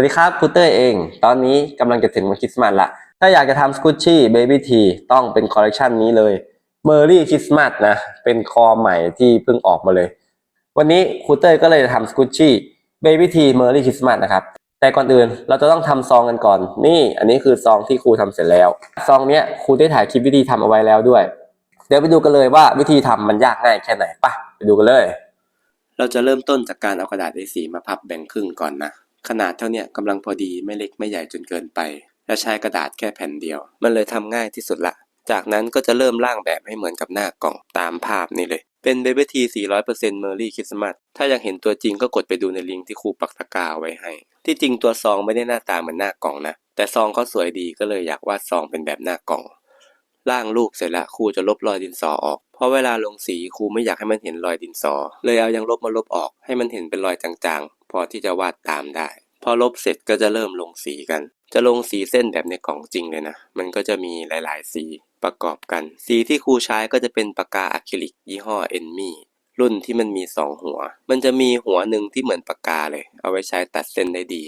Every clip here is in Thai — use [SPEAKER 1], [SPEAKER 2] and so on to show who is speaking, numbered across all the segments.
[SPEAKER 1] วัสดีครับครูเต้ยเอง ตอนนี้กำลังจะถึงวันคริสต์มาสละ ถ้าอยากจะทำสกูชี่เบบี้ทีต้องเป็นคอลเลกชันนี้เลยเมอร์รี่คริสต์มาสนะ เป็นคอใหม่ที่เพิ่งออกมาเลย วันนี้ครูเต้ยก็เลยจะทำสกูชี่เบบี้ทีเมอร์รี่คริสต์มาสนะครับ แต่ก่อนอื่นเราจะต้องทำซองกันก่อน นี่อันนี้คือซองที่ครูทำเสร็จแล้ว ซองเนี้ยครูได้ถ่ายคลิปวิธีทำเอาไว้แล้วด้วย เดี๋ยวไปดูกันเลยว่าวิธีทำมันยากง่ายแค่ไหนปะไปดูกันเลย เราจะเริ่มต้นจากการเอากระดาษ A4 มาพับแบ่งครึ่งก่อนนะ ขนาดเท่านี้กำลังพอดีไม่เล็กไม่ใหญ่จนเกินไป และใช้กระดาษแค่แผ่นเดียว มันเลยทำง่ายที่สุดละ จากนั้นก็จะเริ่มร่างแบบให้เหมือนกับหน้ากล่องตามภาพนี้เลย เป็น b บ b y T 400% Merry Christmas ถ้ายากเห็นตัวจริงก็กดไปดูในลิงก์ที่ครูปักตะกร้าไว้ให้ ที่จริงตัวซองไม่ได้หน้าตาเหมือนหน้ากล่องนะ แต่ซองเขาสวยดีก็เลยอยากวาดซองเป็นแบบหน้ากล่องร่างรูปเสร็จล้วครูจะลบรอยดินสอออก เพราะเวลาลงสีครูไม่อยากให้มันเห็นรอยดินสอ เลยเอายังลบมาลบออกให้มันเห็นเป็นรอยจาง พอที่จะวาดตามได้ พอลบเสร็จก็จะเริ่มลงสีกัน จะลงสีเส้นแบบในกล่องจริงเลยนะ มันก็จะมีหลาย ๆ สีประกอบกัน สีที่ครูใช้ก็จะเป็นปากกาอะคริลิกยี่ห้อเอนมี่รุ่นที่มันมีสองหัว มันจะมีหัวหนึ่งที่เหมือนปากกาเลย เอาไว้ใช้ตัดเส้นได้ดี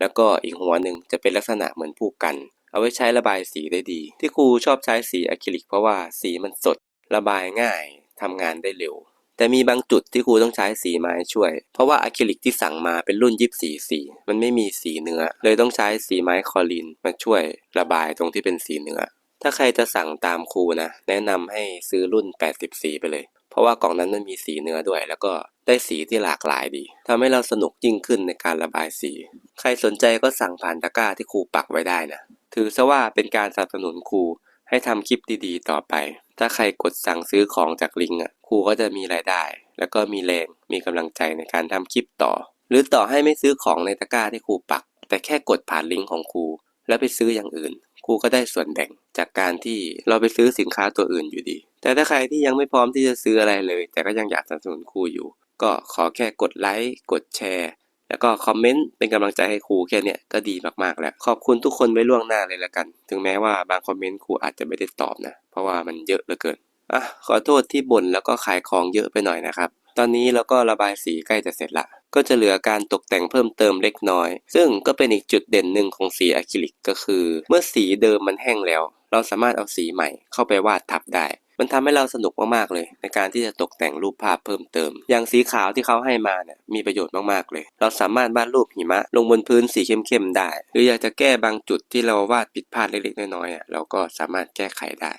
[SPEAKER 1] แล้วก็อีกหัวหนึ่งจะเป็นลักษณะเหมือนผู้กัน เอาไว้ใช้ระบายสีได้ดี ที่ครูชอบใช้สีอะคริลิกเพราะว่าสีมันสด ระบายง่ายทำงานได้เร็ว แต่มีบางจุดที่ครูต้องใช้สีไม้ช่วย เพราะว่าอะคริลิกที่สั่งมาเป็นรุ่นยิบสีสี มันไม่มีสีเนื้อ เลยต้องใช้สีไม้คอลินมาช่วยระบายตรงที่เป็นสีเนื้อ ถ้าใครจะสั่งตามครูนะ แนะนำให้ซื้อรุ่น 80 สีไปเลย เพราะว่ากล่องนั้นมันมีสีเนื้อด้วย แล้วก็ได้สีที่หลากหลายดีทำให้เราสนุกยิ่งขึ้นในการระบายสี ใครสนใจก็สั่งผ่านตะกร้าที่ครูปักไว้ได้นะ ถือซะว่าเป็นการสนับสนุนครูให้ทำคลิปดีๆ ต่อไป ถ้าใครกดสั่งซื้อของจากลิงก์อะครูก็จะมีรายได้ แล้วก็มีแรงมีกำลังใจในการทำคลิปต่อ หรือต่อให้ไม่ซื้อของในตะกร้าที่ครูปัก แต่แค่กดผ่านลิงก์ของครูแล้วไปซื้ออย่างอื่นครูก็ได้ส่วนแบ่งจากการที่เราไปซื้อสินค้าตัวอื่นอยู่ดี แต่ถ้าใครที่ยังไม่พร้อมที่จะซื้ออะไรเลย แต่ก็ยังอยากสนับสนุนครูอยู่ ก็ขอแค่กดไลค์กดแชร์ แล้วก็คอมเมนต์เป็นกำลังใจให้ครูแค่เนี้ยก็ดีมากๆแล้ว ขอบคุณทุกคนไว้ล่วงหน้าเลยละกัน ถึงแม้ว่าบางคอมเมนต์ครูอาจจะไม่ได้ตอบนะ เพราะว่ามันเยอะเหลือเกินอะขอโทษที่บ่นแล้วก็ขายของเยอะไปหน่อยนะครับ ตอนนี้เราก็ระบายสีใกล้จะเสร็จละ ก็จะเหลือการตกแต่งเพิ่มเติมเล็กน้อย ซึ่งก็เป็นอีกจุดเด่นหนึ่งของสีอะคริลิกก็คือ เมื่อสีเดิมมันแห้งแล้ว เราสามารถเอาสีใหม่เข้าไปวาดทับได้ มันทำให้เราสนุกมากๆเลย ในการที่จะตกแต่งรูปภาพเพิ่มเติม อย่างสีขาวที่เขาให้มาเนี่ยมีประโยชน์มากๆเลย เราสามารถวาดรูปหิมะ ลงบนพื้นสีเข้มๆได้ หรืออยากจะแก้บางจุดที่เราวาดผิดพลาดเล็กๆน้อยๆเราก็สามารถแก้ไขได้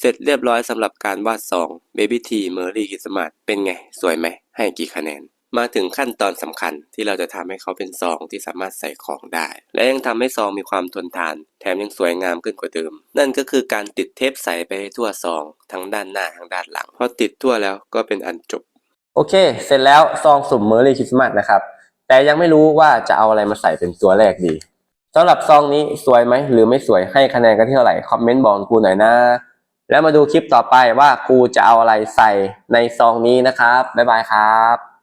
[SPEAKER 1] เสร็จเรียบร้อยสำหรับการวาดซอง Baby T Merry Christmas เป็นไง สวยไหม ให้กี่คะแนน มาถึงขั้นตอนสำคัญที่เราจะทำให้เขาเป็นซองที่สามารถใส่ของได้ และยังทำให้ซองมีความทนทาน แถมยังสวยงามขึ้นกว่าเดิม นั่นก็คือการติดเทปใสไปให้ทั่วซอง ทั้งด้านหน้าทั้งด้านหลังพอติดทั่วแล้วก็เป็นอันจบ โอเค เสร็จแล้วซองสุ่มเมอร์รี่คริสต์มาสนะครับแต่ยังไม่รู้ว่าจะเอาอะไรมาใส่เป็นตัวแรกดีสำหรับซองนี้สวยไหมหรือไม่สวยให้คะแนนกันที่เท่าไหร่คอมเมนต์บอกกูหน่อยนะ แล้วมาดูคลิปต่อไปว่าครูจะเอาอะไรใส่ในซองนี้นะครับบ๊ายบายครับ